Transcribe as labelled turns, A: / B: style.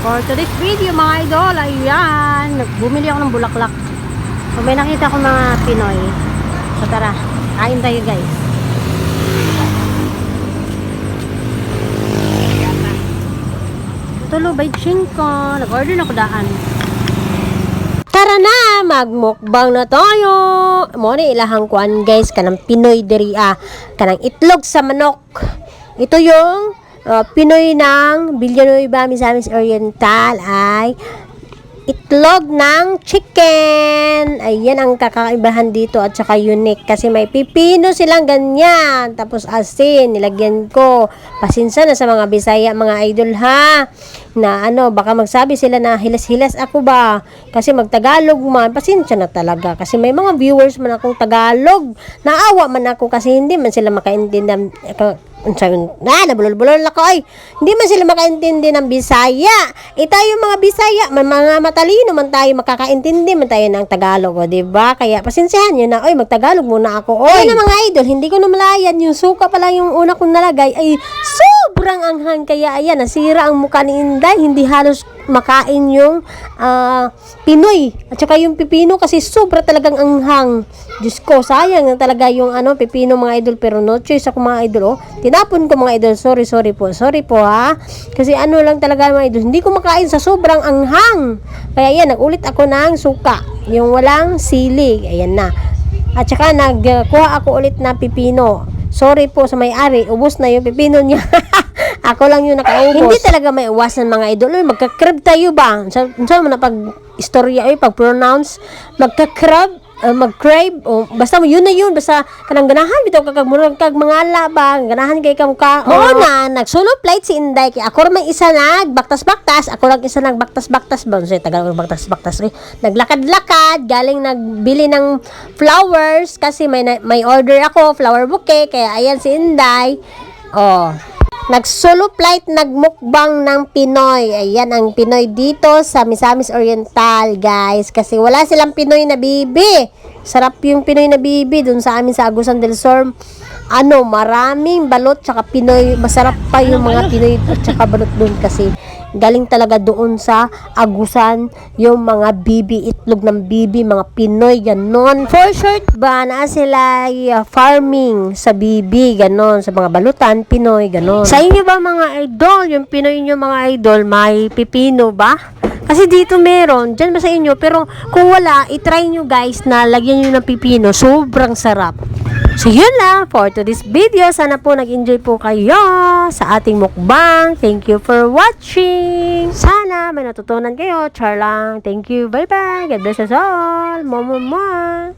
A: For today's video mga idol, ayan, bumili ako ng bulaklak. So may nakita ko mga Pinoy. So tara, kain tayo guys. Tulo by Chinko, nag-order na ko daan. Tara na, magmukbang na tayo. Mo ni ilahang kuan guys, kanang Pinoy diri ah, kanang itlog sa manok. Ito yung uh, Pinoy ng Villanueva, Misamis Oriental ay itlog ng chicken. Ayan ang kakaibahan dito at saka unique kasi may pipino silang ganyan. Tapos asin, nilagyan ko. Pasinsa na sa mga Bisaya, mga idol ha. Na ano, baka magsabi sila na hilas-hilas ako ba? Kasi magtagalog man, pasensya na talaga. Kasi may mga viewers man akong Tagalog. Naawa man ako kasi hindi man sila makaintindihan. Sabi, na, nabulol-bulol ako ay. Hindi man sila makaintindi ng Bisaya. Eh tayo mga Bisaya, man, mga matalino man tayo, makakaintindi man tayo ng Tagalog, o, diba? Kaya pasensyahan nyo na, oy, magtagalog muna ako, oy. Na mga idol, hindi ko na malayan, yung suka pala yung una kong nalagay, ay sobrang anghang, kaya ayan, nasira ang mukha ni Inday, hindi halos makain yung ah, Pinoy. At saka yung pipino kasi sobra talagang anghang. Diyos ko, sayang na talaga yung ano, pipino mga idol. Pero no choice ako mga idol. Oh. Tinapon ko mga idol. Sorry, sorry po. Sorry po ha. Kasi ano lang talaga mga idol. Hindi ko makain sa sobrang anghang. Kaya yan, nagulit ako ng suka. Yung walang sili. Ayan na. At saka nagkuha ako ulit na pipino. Sorry po sa may-ari, ubos na yung pipino niya. ako lang yung nakaubos. Hindi talaga may iwasan mga idol. Uy, magka-crab tayo ba? Sa, sa mo na pag istorya, ay pag pronounce, magka-crab, uh, mag-crave, o basta mo yun na yun, basta kanang ganahan bitaw kag murag kag mga ba, ganahan kay ka mukha. Oo na, nagsulo flight si Inday kay ako may isa nag baktas-baktas, ako lang isa nag baktas-baktas ba say tagal baktas-baktas eh. Naglakad-lakad, galing nagbili ng flowers kasi may may order ako, flower bouquet, kaya ayan si Inday. Oh, Nag-solo flight, nagmukbang ng Pinoy. Ayan ang Pinoy dito sa Misamis Oriental, guys. Kasi wala silang Pinoy na bibi. Sarap yung Pinoy na bibi dun sa amin sa Agusan del Sur. Ano, maraming balot tsaka Pinoy. Masarap pa yung mga Pinoy tsaka balot dun kasi galing talaga doon sa agusan yung mga bibi, itlog ng bibi, mga Pinoy, ganon. For short ba, na sila uh, farming sa bibi, ganon, sa mga balutan, Pinoy, ganon. Sa inyo ba mga idol, yung Pinoy nyo mga idol, may pipino ba? Kasi dito meron, dyan ba sa inyo, pero kung wala, itry nyo guys na lagyan nyo ng pipino, sobrang sarap. So yun lang for today's video. Sana po nag-enjoy po kayo sa ating mukbang. Thank you for watching. Sana may natutunan kayo. Char lang. Thank you. Bye bye. God bless us all. Mama.